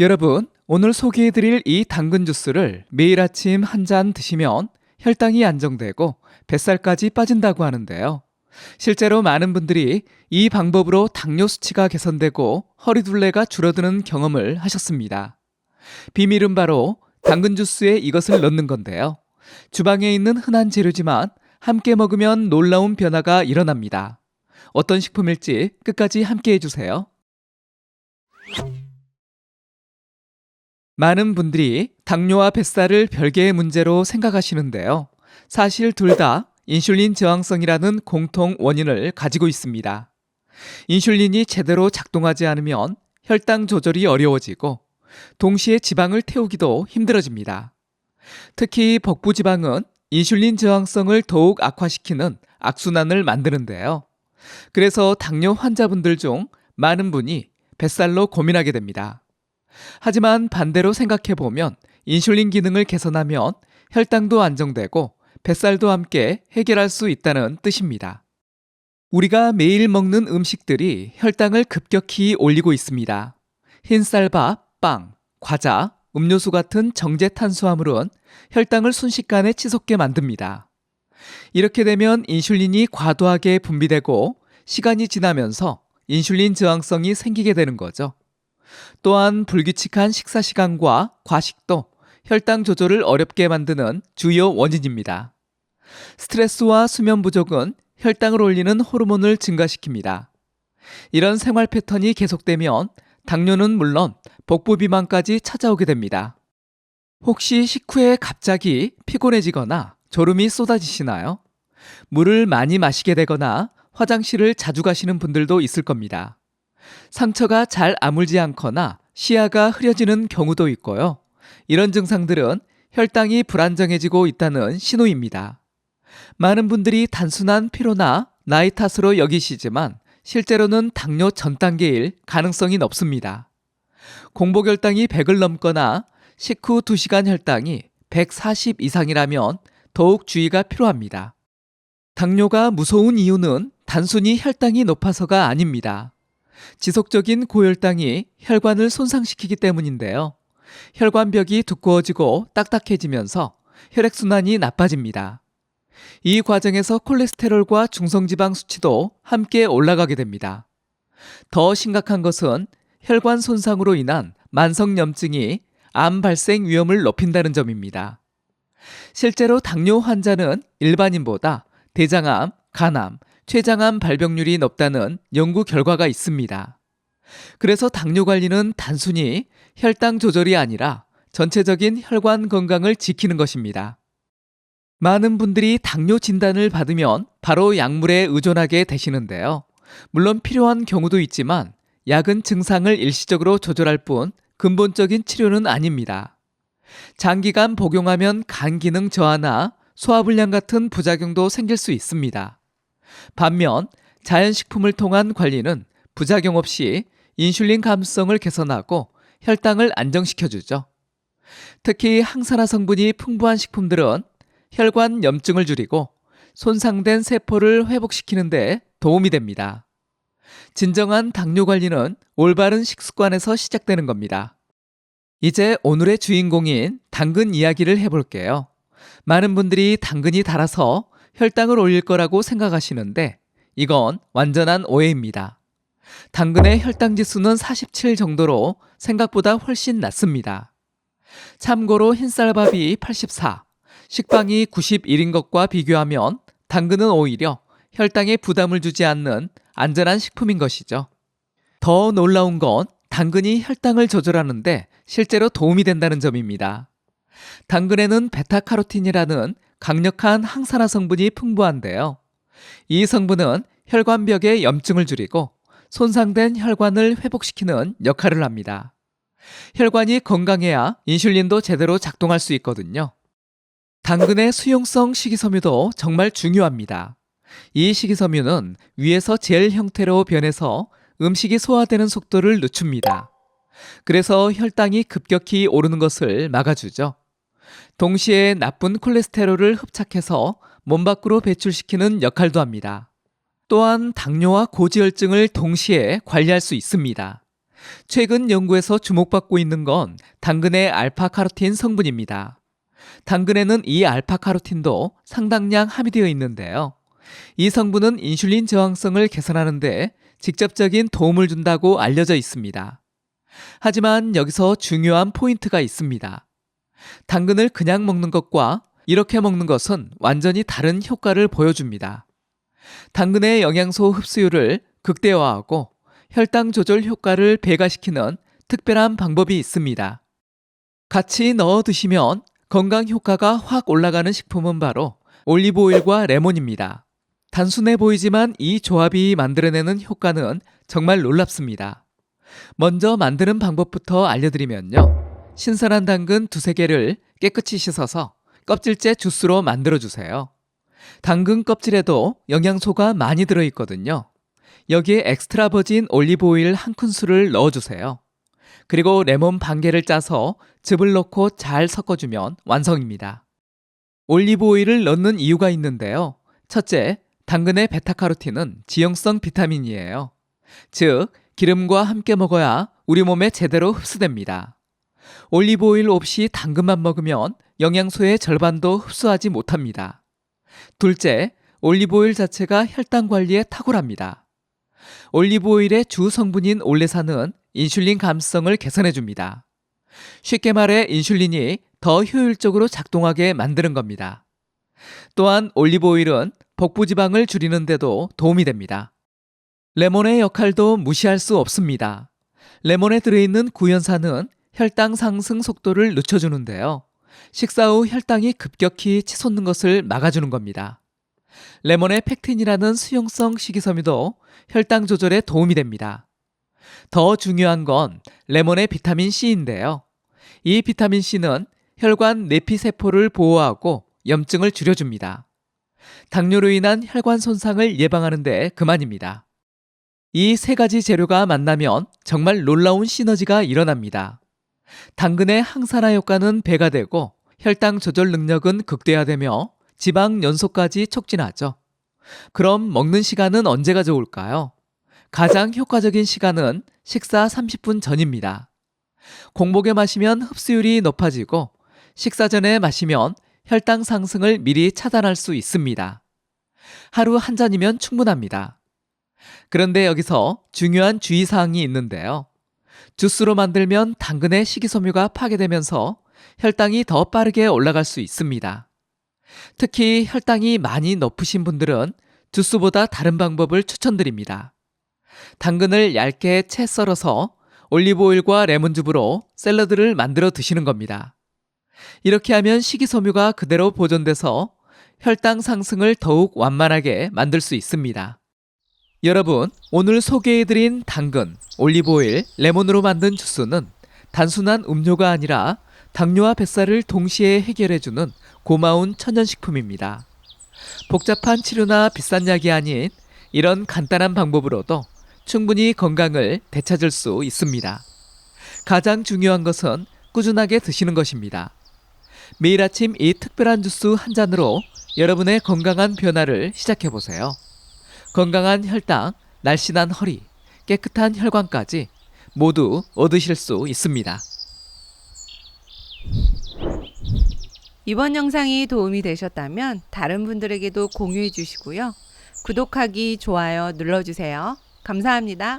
여러분, 오늘 소개해드릴 이 당근 주스를 매일 아침 한 잔 드시면 혈당이 안정되고 뱃살까지 빠진다고 하는데요. 실제로 많은 분들이 이 방법으로 당뇨 수치가 개선되고 허리둘레가 줄어드는 경험을 하셨습니다. 비밀은 바로 당근 주스에 이것을 넣는 건데요. 주방에 있는 흔한 재료지만 함께 먹으면 놀라운 변화가 일어납니다. 어떤 식품일지 끝까지 함께 해주세요. 많은 분들이 당뇨와 뱃살을 별개의 문제로 생각하시는데요. 사실 둘 다 인슐린 저항성이라는 공통 원인을 가지고 있습니다. 인슐린이 제대로 작동하지 않으면 혈당 조절이 어려워지고 동시에 지방을 태우기도 힘들어집니다. 특히 복부 지방은 인슐린 저항성을 더욱 악화시키는 악순환을 만드는데요. 그래서 당뇨 환자분들 중 많은 분이 뱃살로 고민하게 됩니다. 하지만 반대로 생각해 보면 인슐린 기능을 개선하면 혈당도 안정되고 뱃살도 함께 해결할 수 있다는 뜻입니다. 우리가 매일 먹는 음식들이 혈당을 급격히 올리고 있습니다. 흰쌀밥, 빵, 과자, 음료수 같은 정제 탄수화물은 혈당을 순식간에 치솟게 만듭니다. 이렇게 되면 인슐린이 과도하게 분비되고 시간이 지나면서 인슐린 저항성이 생기게 되는 거죠. 또한 불규칙한 식사 시간과 과식도 혈당 조절을 어렵게 만드는 주요 원인입니다. 스트레스와 수면 부족은 혈당을 올리는 호르몬을 증가시킵니다. 이런 생활 패턴이 계속되면 당뇨는 물론 복부 비만까지 찾아오게 됩니다. 혹시 식후에 갑자기 피곤해지거나 졸음이 쏟아지시나요? 물을 많이 마시게 되거나 화장실을 자주 가시는 분들도 있을 겁니다. 상처가 잘 아물지 않거나 시야가 흐려지는 경우도 있고요. 이런 증상들은 혈당이 불안정해지고 있다는 신호입니다. 많은 분들이 단순한 피로나 나이 탓으로 여기시지만 실제로는 당뇨 전 단계일 가능성이 높습니다. 공복 혈당이 100을 넘거나 식후 2시간 혈당이 140 이상이라면 더욱 주의가 필요합니다. 당뇨가 무서운 이유는 단순히 혈당이 높아서가 아닙니다. 지속적인 고혈당이 혈관을 손상시키기 때문인데요. 혈관벽이 두꺼워지고 딱딱해지면서 혈액순환이 나빠집니다. 이 과정에서 콜레스테롤과 중성지방 수치도 함께 올라가게 됩니다. 더 심각한 것은 혈관 손상으로 인한 만성염증이 암 발생 위험을 높인다는 점입니다. 실제로 당뇨 환자는 일반인보다 대장암, 간암, 췌장암 발병률이 높다는 연구 결과가 있습니다. 그래서 당뇨 관리는 단순히 혈당 조절이 아니라 전체적인 혈관 건강을 지키는 것입니다. 많은 분들이 당뇨 진단을 받으면 바로 약물에 의존하게 되시는데요. 물론 필요한 경우도 있지만 약은 증상을 일시적으로 조절할 뿐 근본적인 치료는 아닙니다. 장기간 복용하면 간 기능 저하나 소화불량 같은 부작용도 생길 수 있습니다. 반면 자연식품을 통한 관리는 부작용 없이 인슐린 감수성을 개선하고 혈당을 안정시켜주죠. 특히 항산화 성분이 풍부한 식품들은 혈관 염증을 줄이고 손상된 세포를 회복시키는데 도움이 됩니다. 진정한 당뇨 관리는 올바른 식습관에서 시작되는 겁니다. 이제 오늘의 주인공인 당근 이야기를 해볼게요. 많은 분들이 당근이 달아서 혈당을 올릴 거라고 생각하시는데 이건 완전한 오해입니다. 당근의 혈당 지수는 47 정도로 생각보다 훨씬 낮습니다. 참고로 흰쌀밥이 84, 식빵이 91인 것과 비교하면 당근은 오히려 혈당에 부담을 주지 않는 안전한 식품인 것이죠. 더 놀라운 건 당근이 혈당을 조절하는데 실제로 도움이 된다는 점입니다. 당근에는 베타카로틴이라는 강력한 항산화 성분이 풍부한데요. 이 성분은 혈관벽의 염증을 줄이고 손상된 혈관을 회복시키는 역할을 합니다. 혈관이 건강해야 인슐린도 제대로 작동할 수 있거든요. 당근의 수용성 식이섬유도 정말 중요합니다. 이 식이섬유는 위에서 젤 형태로 변해서 음식이 소화되는 속도를 늦춥니다. 그래서 혈당이 급격히 오르는 것을 막아주죠. 동시에 나쁜 콜레스테롤을 흡착해서 몸 밖으로 배출시키는 역할도 합니다. 또한 당뇨와 고지혈증을 동시에 관리할 수 있습니다. 최근 연구에서 주목받고 있는 건 당근의 알파카로틴 성분입니다. 당근에는 이 알파카로틴도 상당량 함유되어 있는데요. 이 성분은 인슐린 저항성을 개선하는데 직접적인 도움을 준다고 알려져 있습니다. 하지만 여기서 중요한 포인트가 있습니다. 당근을 그냥 먹는 것과 이렇게 먹는 것은 완전히 다른 효과를 보여줍니다. 당근의 영양소 흡수율을 극대화하고 혈당 조절 효과를 배가시키는 특별한 방법이 있습니다. 같이 넣어 드시면 건강 효과가 확 올라가는 식품은 바로 올리브오일과 레몬입니다. 단순해 보이지만 이 조합이 만들어내는 효과는 정말 놀랍습니다. 먼저 만드는 방법부터 알려드리면요. 신선한 당근 두세 개를 깨끗이 씻어서 껍질째 주스로 만들어 주세요. 당근 껍질에도 영양소가 많이 들어있거든요. 여기에 엑스트라 버진 올리브 오일 한 큰술을 넣어주세요. 그리고 레몬 반 개를 짜서 즙을 넣고 잘 섞어주면 완성입니다. 올리브 오일을 넣는 이유가 있는데요. 첫째, 당근의 베타카로틴은 지용성 비타민이에요. 즉, 기름과 함께 먹어야 우리 몸에 제대로 흡수됩니다. 올리브 오일 없이 당근만 먹으면 영양소의 절반도 흡수하지 못합니다. 둘째, 올리브 오일 자체가 혈당 관리에 탁월합니다. 올리브 오일의 주 성분인 올레산은 인슐린 감수성을 개선해 줍니다. 쉽게 말해 인슐린이 더 효율적으로 작동하게 만드는 겁니다. 또한 올리브 오일은 복부 지방을 줄이는데도 도움이 됩니다. 레몬의 역할도 무시할 수 없습니다. 레몬에 들어있는 구연산은 혈당 상승 속도를 늦춰주는데요. 식사 후 혈당이 급격히 치솟는 것을 막아주는 겁니다. 레몬의 팩틴이라는 수용성 식이섬유도 혈당 조절에 도움이 됩니다. 더 중요한 건 레몬의 비타민 C인데요. 이 비타민 C는 혈관 내피 세포를 보호하고 염증을 줄여줍니다. 당뇨로 인한 혈관 손상을 예방하는데 그만입니다. 이 세 가지 재료가 만나면 정말 놀라운 시너지가 일어납니다. 당근의 항산화 효과는 배가 되고 혈당 조절 능력은 극대화되며 지방 연소까지 촉진하죠. 그럼 먹는 시간은 언제가 좋을까요? 가장 효과적인 시간은 식사 30분 전입니다. 공복에 마시면 흡수율이 높아지고 식사 전에 마시면 혈당 상승을 미리 차단할 수 있습니다. 하루 한 잔이면 충분합니다. 그런데 여기서 중요한 주의사항이 있는데요. 주스로 만들면 당근의 식이섬유가 파괴되면서 혈당이 더 빠르게 올라갈 수 있습니다. 특히 혈당이 많이 높으신 분들은 주스보다 다른 방법을 추천드립니다. 당근을 얇게 채 썰어서 올리브오일과 레몬즙으로 샐러드를 만들어 드시는 겁니다. 이렇게 하면 식이섬유가 그대로 보존돼서 혈당 상승을 더욱 완만하게 만들 수 있습니다. 여러분, 오늘 소개해드린 당근, 올리브오일, 레몬으로 만든 주스는 단순한 음료가 아니라 당뇨와 뱃살을 동시에 해결해주는 고마운 천연식품입니다. 복잡한 치료나 비싼 약이 아닌 이런 간단한 방법으로도 충분히 건강을 되찾을 수 있습니다. 가장 중요한 것은 꾸준하게 드시는 것입니다. 매일 아침 이 특별한 주스 한 잔으로 여러분의 건강한 변화를 시작해 보세요. 건강한 혈당, 날씬한 허리, 깨끗한 혈관까지 모두 얻으실 수 있습니다. 이번 영상이 도움이 되셨다면 다른 분들에게도 공유해 주시고요. 구독하기, 좋아요 눌러주세요. 감사합니다.